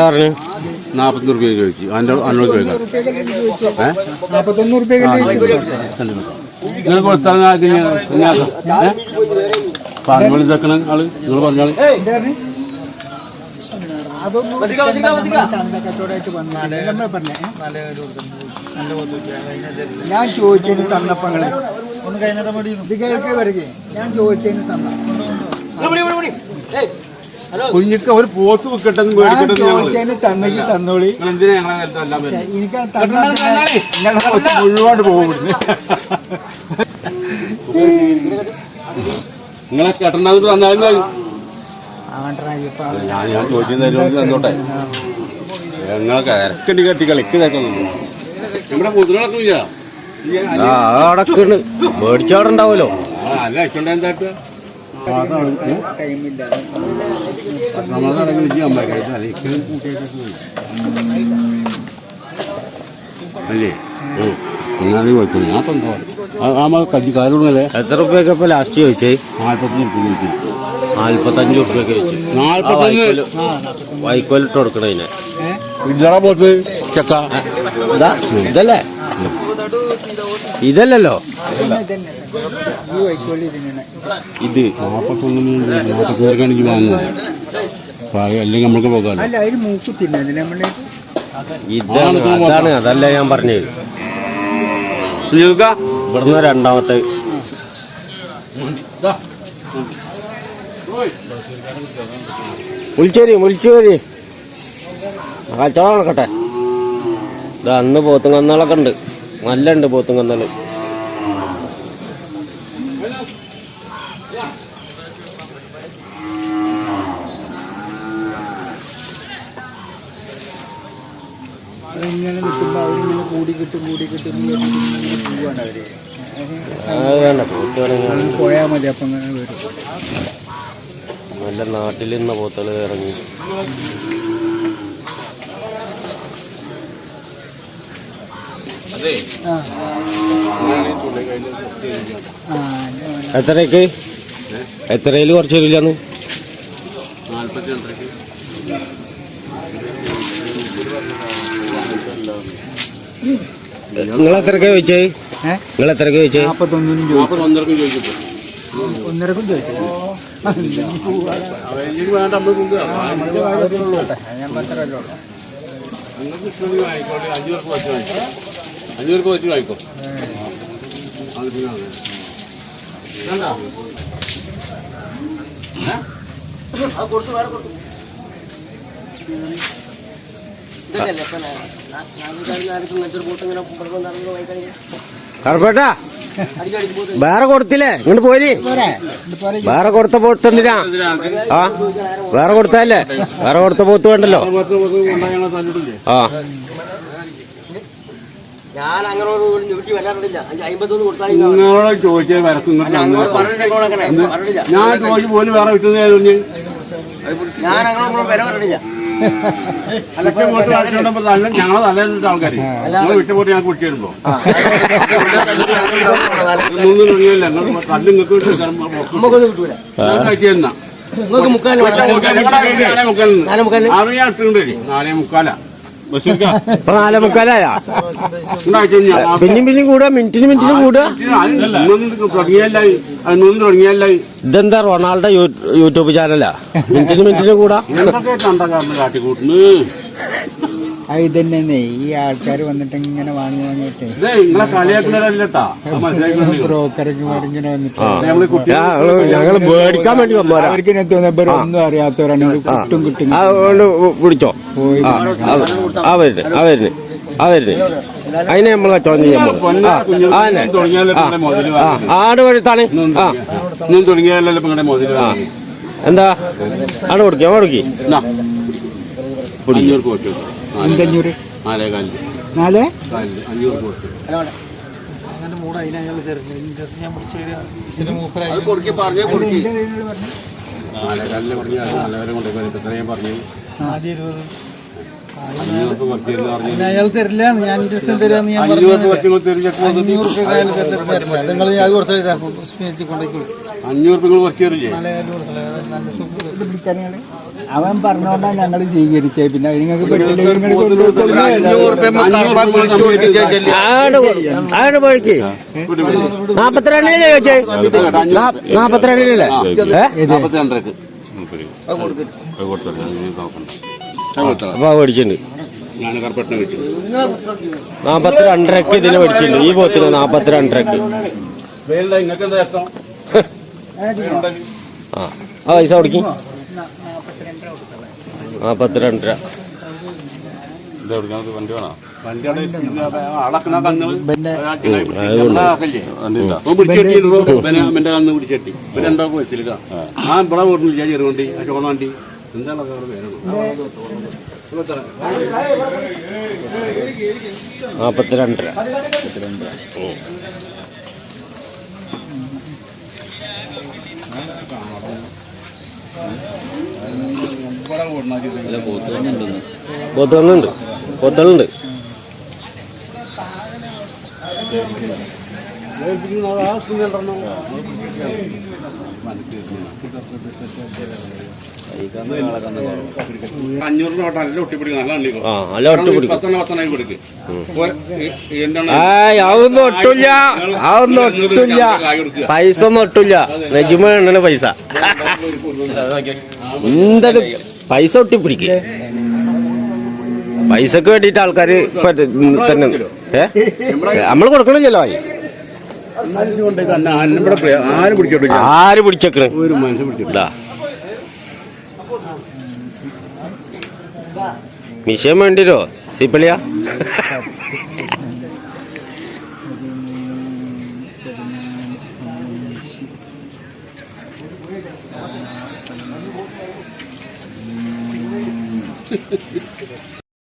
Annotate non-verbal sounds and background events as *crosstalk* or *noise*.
പറഞ്ഞു നാപ്പത്തൊന്ന് റുപ്യ ചോദിച്ചു അതിന്റെ അന്നോട് ചോദിക്കാം നിങ്ങൾ കൊടുത്താൽ പറഞ്ഞു ഇതാക്കണ ആൾ നിങ്ങൾ പറഞ്ഞാൾ ഞാൻ ചോദിച്ചതിന് തന്നപ്പങ്ങളെ ഒന്ന് കഴിഞ്ഞാൽ വരിക ഞാൻ ചോദിച്ചതിന് തന്ന. കുഞ്ഞിക്ക് ഒരു പോത്ത് മേടിക്കട്ടെ ചോദിച്ചതിന് തന്നെങ്കിൽ തന്നോളി. എനിക്ക് മുഴുവൻ പോകും നിങ്ങളെ കെട്ടണ്ടാന്ന് തന്നാലും ഞാൻ ഞാൻ ചോദിച്ചു തരുമെങ്കിൽ തന്നോട്ടെ. ഞങ്ങൾക്ക് ഇരക്കണ്ടി കെട്ടി കളിക്ക് തേക്കുന്നു നമ്മുടെ മുതലൊക്കെ ഇല്ല. ആ അടക്കുണ്ട് അല്ല? വെച്ചോണ്ട എന്താ ഇട്ട്? ടൈമില്ല നമ്മളതടങ്ങി വിജയം അല്ലേ ഇക്ക് കൂട്ടിയിട്ടൊക്കെ പോയി. അല്ലേ? ഓ എന്നാലും കുഴപ്പമില്ല. ഞാൻ തന്നോ ആ കജ്ജി കാലുള്ളല്ലേ എത്ര റുപ്യൊക്കെ ലാസ്റ്റ് ചോദിച്ചേ? നാൽപ്പത്തി റുപ്യ ചോദിച്ചു. റുപ്യൊക്കെ വൈക്കോലിട്ട് കൊടുക്കണതിനെ. ഇല്ലടാ ചക്ക. ഇതല്ലേ? ഇതല്ലല്ലോ. ഇത്. വാങ്ങുന്നത് അല്ലെങ്കിൽ നമ്മൾക്ക് പോകാം അല്ല അതിൽ മൂക്ക് തിന്നത് നമ്മൾ ഇതാണ് അതാണ് അതല്ല ഞാൻ പറഞ്ഞത്. ഇവിടുന്ന് രണ്ടാമത്തെ. വിളിച്ചേരി വിളിച്ചു വരി കച്ചവടം നടക്കട്ടെ. ഇത് അന്ന് പോത്തും കന്നുകളൊക്കെ ഉണ്ട്. നല്ല ഉണ്ട് പോത്തും കന്നുകൾ ഇങ്ങനെ നിൽക്കുമ്പോൾ അവരിങ്ങനെ കൂടി കിട്ടും കൂടി കിട്ടും എന്ന് പറഞ്ഞിട്ട് ഇങ്ങനെ പോവാണ് അവർ. അത് വേണ്ട പോത്ത് വേണമെങ്കിൽ പോയാൽ മതി അപ്പം അങ്ങനെ വരും. നല്ല നാട്ടിൽ നിന്ന പോത്തൽ ഇറങ്ങി ആ ആ ഞാൻ- എത്രയ്ക്ക്? എത്രയിൽ കുറച്ച് രണ്ടരക്ക് നിങ്ങൾ എത്രയ്ക്ക് ചോദിച്ചേ? നിങ്ങൾ എത്രയ്ക്ക് ചോദിച്ചേ? ഒന്നരക്കും ചോദിച്ചു. നിങ്ങൾക്ക് ഇഷ്ടമെങ്കിൽ വാങ്ങിക്കോട്ടെ അഞ്ച് പേർക്ക് വെച്ച് അഞ്ച് പേർക്ക് വെച്ച് വാങ്ങിക്കോ വേറെ കൊടുത്തില്ലേ? ഇങ്ങോട്ട് പോരി. വേറെ കൊടുത്ത പോത്ത് എന്തിനാ? ആ വേറെ കൊടുത്തല്ലേ വേറെ കൊടുത്ത പോത്ത് വേണ്ടല്ലോ? ആ. ഞാൻ അങ്ങനെ ഒരു നിവൃത്തി വരാറില്ല. അഞ്ച് അമ്പത്തൊന്ന് കൊടുത്താൽ നിങ്ങളോട് ചോദിച്ചേ വരക്കും അങ്ങോട്ട് പറഞ്ഞില്ല അങ്ങനെ പറഞ്ഞില്ല ഞാൻ ചോദിച്ചു പോലും വേറെ വിട്ടുന്നേ ഞാൻ അങ്ങനെ വില പറഞ്ഞില്ല ഞങ്ങളെ തലേന്നിട്ട് ആൾക്കാർ ഞങ്ങൾക്ക് ഒന്നും തുടങ്ങിയല്ല നിങ്ങൾ തല്ല് നിങ്ങൾക്ക് നാലേ മുക്കാലാ. ഇപ്പൊ നാലേ മുക്കാലായ? ഉണ്ടാക്കി പിന്നെയും പിന്നെയും കൂടുക മിനിറ്റിന് മിനിറ്റിന് കൂടുക. ഇതെന്താ റൊണാൾഡോ യൂട്യൂബ് ചാനലാ? മിനിറ്റിന് മിനിറ്റിന് കൂടാ കാട്ടിക്കൂട്ടുന്നു ഇതന്നെ ഈ ആൾക്കാർ വന്നിട്ട് ഇങ്ങനെ വാങ്ങി വാങ്ങിയിട്ട്. ഇതേ ഇങ്ങനെ വന്നിട്ട്. മേടിക്കാൻ വേണ്ടി വന്നവരാ. അവർക്ക് ഒന്നും അറിയാത്തവരാണെങ്കിൽ ഇത് കിട്ടും കിട്ടും അതുകൊണ്ട് വിളിച്ചോ. അവരുടെ അവരുടെ അവരുടെ അതിനെ നമ്മൾ ചോദ്യം തന്നെ ആ ആട് വഴുത്താണ് ആ. എന്താ? ആട് കൊടുക്കാം കൊടുക്കി. അഞ്ചഞ്ഞൂറ് നാലേ അഞ്ഞൂറ് കൊടുത്തു. പറഞ്ഞു പറഞ്ഞു. അയാൾ തരില്ല. ഞാൻ തരാന്ന് ഞാൻ നിങ്ങൾ ഞാൻ കുറച്ച് കൊണ്ടേക്കുള്ളൂ അഞ്ഞൂറ് നിങ്ങൾ കുറച്ച് തരില്ലേ അവൻ പറഞ്ഞോണ്ടാ ഞങ്ങൾ സ്വീകരിച്ചത് പിന്നെ നിങ്ങൾക്ക് നാപ്പത്തിരണ്ടിലല്ലേ ചോദിച്ചേ? നാപ്പത്തിരണ്ടിലല്ലേ അപ്പൊ മേടിച്ചിട്ടുണ്ട്. നാപ്പത്തിരണ്ടരക്ക് ഇതിന് മേടിച്ചിട്ടുണ്ട്. ഈ പോത്തിന് നാപ്പത്തിരണ്ടരക്ക്. ആ. ആ പൈസ കൊടുക്കി. നാപ്പത്തിരണ്ടര. ഇത് എവിടെയാണ് വണ്ടി വേണോ? വണ്ടി അവിടെ ആ അഞ്ഞൂറ് ഒട്ടിപ്പിടിക്കും നല്ല പത്തെണ്ണ കൊടുക്ക് അതൊന്നും ഒട്ടില്ല. അതൊന്നും ഒട്ടില്ല. പൈസ ഒന്നും ഒട്ടില്ല. നെജുമ എണ്ണ പൈസ. എന്തായാലും പൈസ ഒട്ടിപ്പിടിക്ക? പൈസക്ക് വേണ്ടിട്ട് ആൾക്കാര് തന്നെ ഏ? നമ്മൾ കൊടുക്കണില്ലല്ലോ. ആരും പിടിച്ചേക്കണ്? ഒരു മനുഷ്യൻ പിടിച്ചോട്ടില്ല വേണ്ടിരോ മിഷൻ Thank സിപ്പളിയ *laughs*